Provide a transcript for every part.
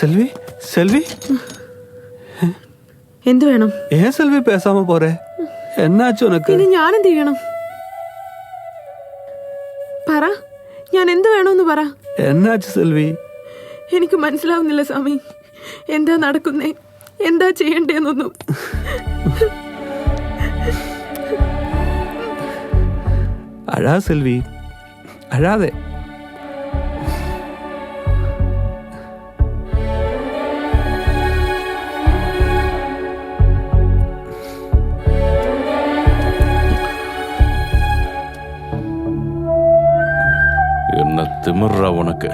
செல்வி செல்வி എന്ത് വേണം ஏன் செல்வி பேசாம போற என்னாச்சு உனக்கு ഇനി ഞാൻ എന്ത് ചെയ്യണം പറ ഞാൻ എന്ത് വേണമെന്ന് പറ என்னாச்சு செல்வி എനിക്ക് മനസ്സിലാവുന്നില്ല സ്വാമി എന്താ നടക്കുന്നേ എന്താ ചെയ്യണ്ടേന്നൊന്നും அழா செல்வி அழாதே திமிர்றா உனக்கு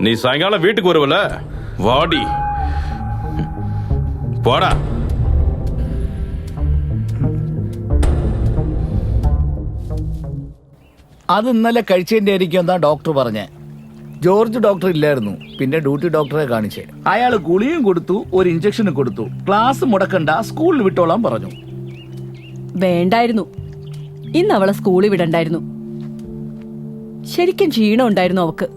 நீ சாயங்காலம் வீட்டுக்கு வருவல வாடி போடா അത് ഇന്നലെ കഴിച്ചതിന്റെ ആയിരിക്കും എന്താ ഡോക്ടർ പറഞ്ഞേ ജോർജ് ഡോക്ടർ ഇല്ലായിരുന്നു. പിന്നെ ഡ്യൂട്ടി ഡോക്ടറെ കാണിച്ചേ. അയാൾ ഗുളിയും കൊടുത്തു ഒരു ഇഞ്ചക്ഷനും കൊടുത്തു. ക്ലാസ് മുടക്കണ്ട സ്കൂളിൽ വിട്ടോളാൻ പറഞ്ഞു. വേണ്ടായിരുന്നു. ഇന്ന് അവളെ സ്കൂളിൽ വിടണ്ടായിരുന്നു. ശരിക്കും ക്ഷീണം ഉണ്ടായിരുന്നു അവക്ക്.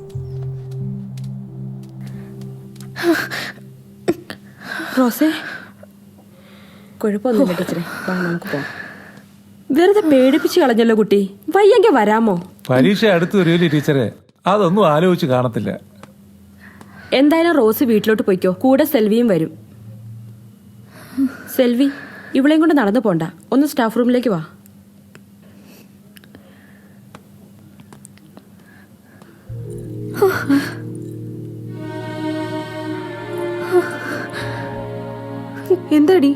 റോസേ. കുഴപ്പമൊന്നുമില്ല ടീച്ചറെ. വാ നമുക്ക് പോവാം. വെറുതെ പേടിപ്പിച്ച് കളഞ്ഞല്ലോ കുട്ടി. വയ്യെങ്കിൽ വരാമോ? പരീക്ഷ അടുത്ത് വരുമല്ലേ ടീച്ചറെ. അതൊന്നും ആലോചിച്ച് കാണത്തില്ല. എന്തായാലും റോസ് വീട്ടിലോട്ട് പോയിക്കോ. കൂടെ സെൽവിയും വരും. സെൽവി ഇവളെയും കൊണ്ട് നടന്നു പോണ്ട. ഒന്ന് സ്റ്റാഫ് റൂമിലേക്ക് വാ. എന്താടി?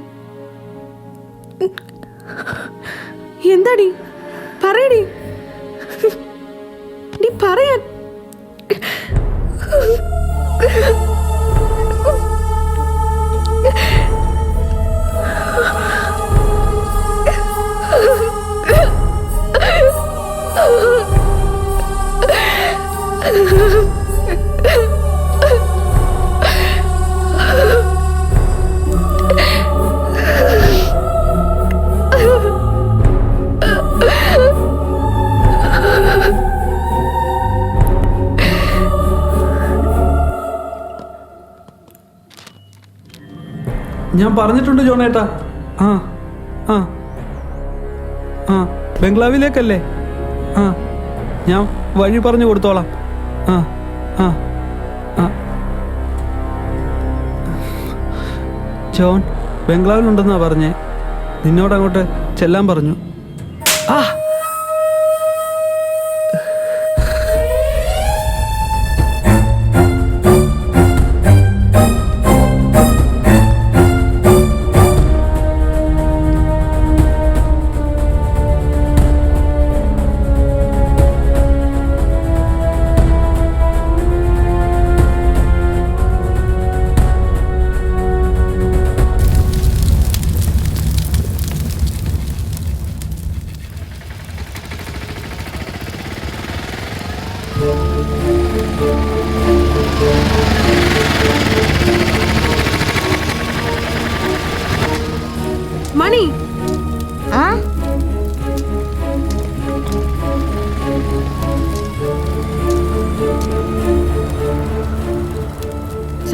എന്താടി? ഞാൻ പറഞ്ഞിട്ടുണ്ട് ജോണേട്ടാ. ആ ആ. ആ ബംഗ്ലാവിലേക്കല്ലേ? ആ ഞാൻ വഴി പറഞ്ഞു കൊടുത്തോളാം. ആ ആ ആ. ജോൺ ബംഗ്ലാവിലുണ്ടെന്നാ പറഞ്ഞേ. നിന്നോടങ്ങോട്ട് ചെല്ലാൻ പറഞ്ഞു.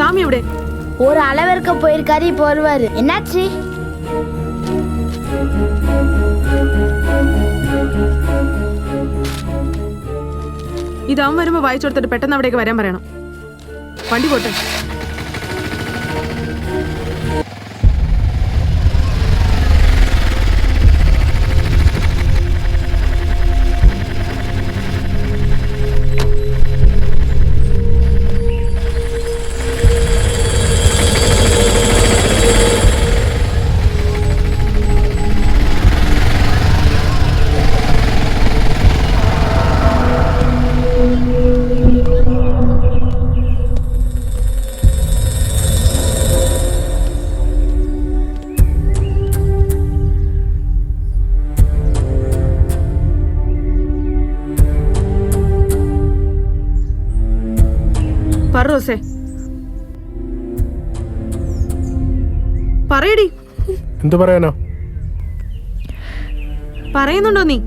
சாமி எവിടെ ஒரு அளவிற்கு போயிருக்காரு இப்போ வருவாரு என்னாச்சு ഇത് അവൻ വരുമ്പോൾ വായിച്ചു കൊടുത്തിട്ട് പെട്ടെന്ന് അവിടേക്ക് വരാൻ പറയണം. വണ്ടി പോട്ടെ. റോസേ. പറയടി. എന്തു പറയാനോ? പറയുന്നുണ്ടോ നീ?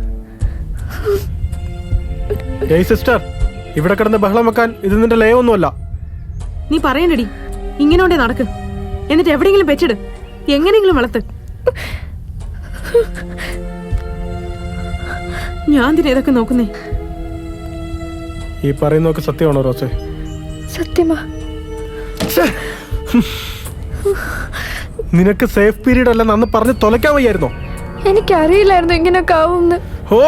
ഏയ് സിസ്റ്റർ ഇവിടെ കിടന്ന് ബഹളം വെക്കാൻ ഇത് നിന്റെ ലയമൊന്നുമല്ല നീ പറയണ്ടടി. ഇങ്ങനോണ്ടേ നടക്ക്. എന്നിട്ട് എവിടെയെങ്കിലും വെച്ചിട്. എങ്ങനെയെങ്കിലും വളർത്ത്. ഞാൻ തിരെ ഇതൊക്കെ നോക്കുന്നേ. ഈ പറയുന്നതൊക്കെ സത്യമാണോ റോസേ? സത്യമാ. നിനക്ക് സേഫ് പീരീഡ് അല്ല നന്ന് പറഞ്ഞ് തൊലക്കാൻ വയ്യായിരുന്നോ? എനിക്കറിയില്ലായിരുന്നു ഇങ്ങനെയൊക്കെ ആവുമെന്ന് ഓ.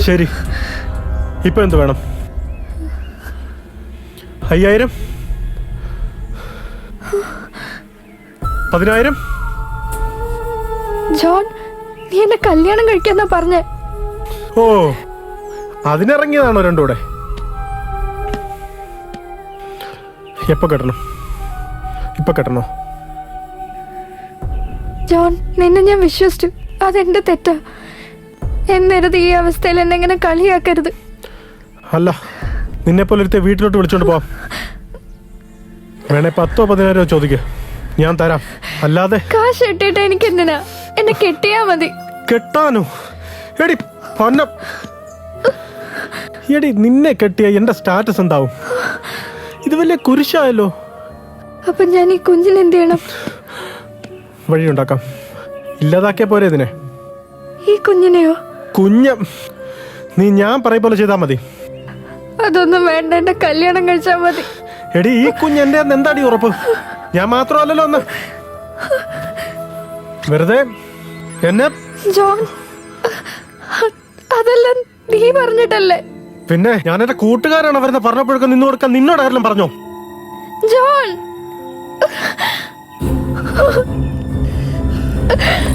ശരി. ഇപ്പൊ എന്ത് വേണം? അയ്യായിരം? പതിനായിരം? ജോൺ നീ എന്നെ കല്യാണം കഴിക്കാന്നാ പറഞ്ഞേ. ഓ അതിനിറങ്ങിയതാണോ രണ്ടൂടെ എപ്പോ കെട്ടണം? ഇപ്പൊ കെട്ടണോ? ജോൺ നിന്നെ ഞാൻ വിശ്വസിച്ചു. അതെന്റെ തെറ്റാ? എന്നരുത് ഈ അവസ്ഥയിൽ എന്നെ ഇങ്ങനെ കളിയാക്കരുത്. അല്ല നിന്നെ പോലെ ഒരുത്തെ വീട്ടിലോട്ട് വിളിച്ചോണ്ട് പോവാം. വേണേ പത്തോ പതിനായിരോ ചോദിക്ക. ഞാൻ തരാം. അല്ലാതെ കാശ് ഇട്ടിട്ട് എനിക്ക് എന്തിനാ എന്നെ കെട്ടിയാ മതി. കെട്ടാനോ? എടി പൊന്ന എടി നിന്നെ കെട്ടിയ എന്റെ സ്റ്റാറ്റസ് എന്താവും? ഇത് വലിയ കുരിശായല്ലോ. അപ്പൊ ഞാൻ ഈ കുഞ്ഞിന് എന്ത് ചെയ്യണം? വഴിയുണ്ടാക്കാം. ഇല്ലാതാക്കിയ പോരെ ഇതിനെ. ഈ കുഞ്ഞിനെയോ? കുഞ്ഞ നീ ഞാൻ പറയും പോലെ ചെയ്താ മതി. അതൊന്നും വേണ്ട എന്റെ കല്യാണം കഴിച്ചാൽ മതി. എടി ഈ കുഞ്ഞ് എന്റെ എന്താടി ഉറപ്പ്? ഞാൻ മാത്രമല്ലല്ലോ ഒന്ന്. വെറുതെ എന്നെ ജോൺ അതെല്ലാം നീ പറഞ്ഞിട്ടല്ലേ പിന്നെ ഞാൻ എന്റെ കൂട്ടുകാരാണ് വരുന്ന പറഞ്ഞപ്പോഴൊക്കെ നിന്ന് കൊടുക്കാൻ നിന്നോട് ആരെല്ലാം പറഞ്ഞോ ജോൺ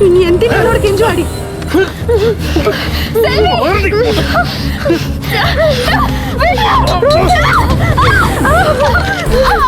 ഇനി എന്തിനോട് Ah!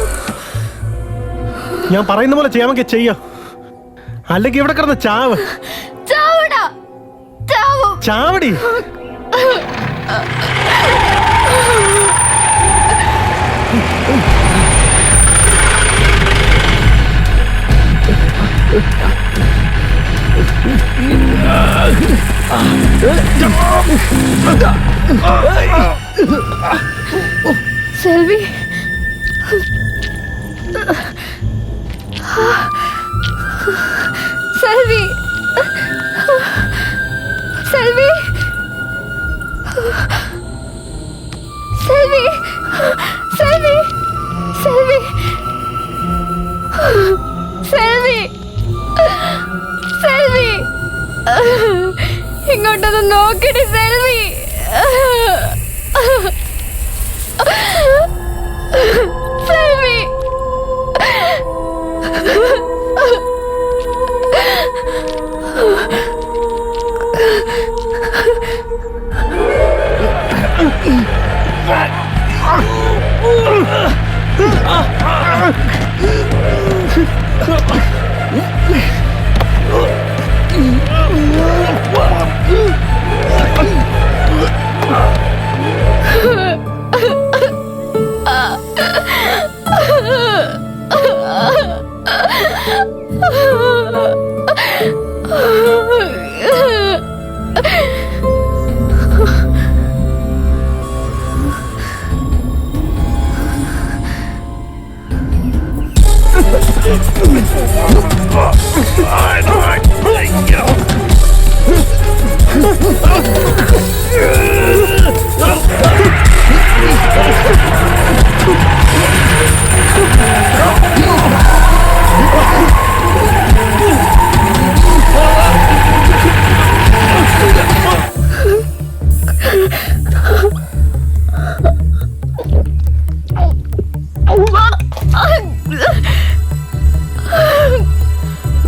ഞാൻ പറയുന്ന പോലെ ചെയ്യാമെങ്കിൽ ചെയ്യാം. അല്ലെങ്കിൽ ഇവിടെ കിടന്ന ചാവ്. ചാവടാ. ചാവും. ചാവടി. സെൽവി. సెల్వి Ah!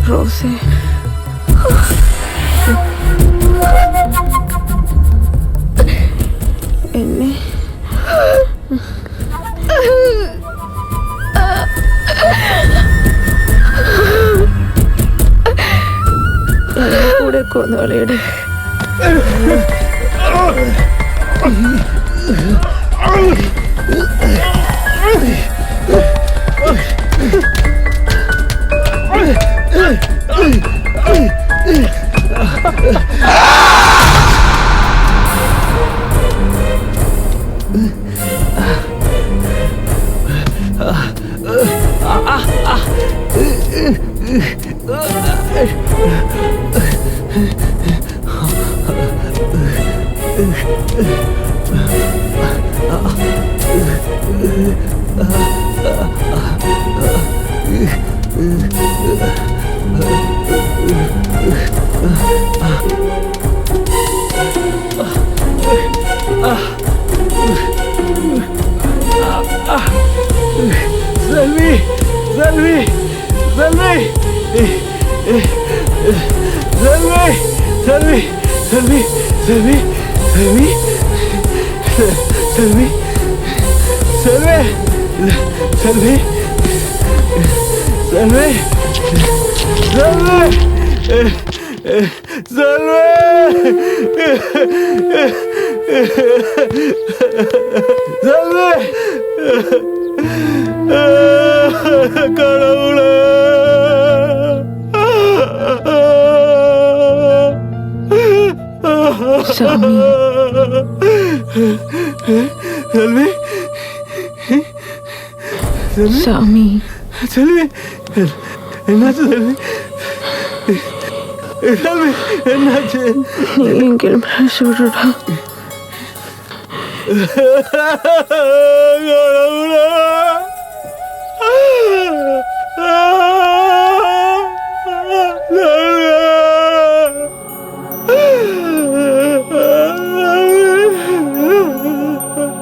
റോസേ. എന്നെ. കൂടെ കൊന്നുകളിയുടെ Zalvi! Zalvi! Zalvi! Remy Remy Remy Remy Remy Remy Remy Remy Remy Remy Remy Remy Remy Remy আমি। সেলভি স্বামী। সেলভি এনাছে সেলভি সেলভি এনাছে নীলিঙ্গের ভাই শুরুরা Ah!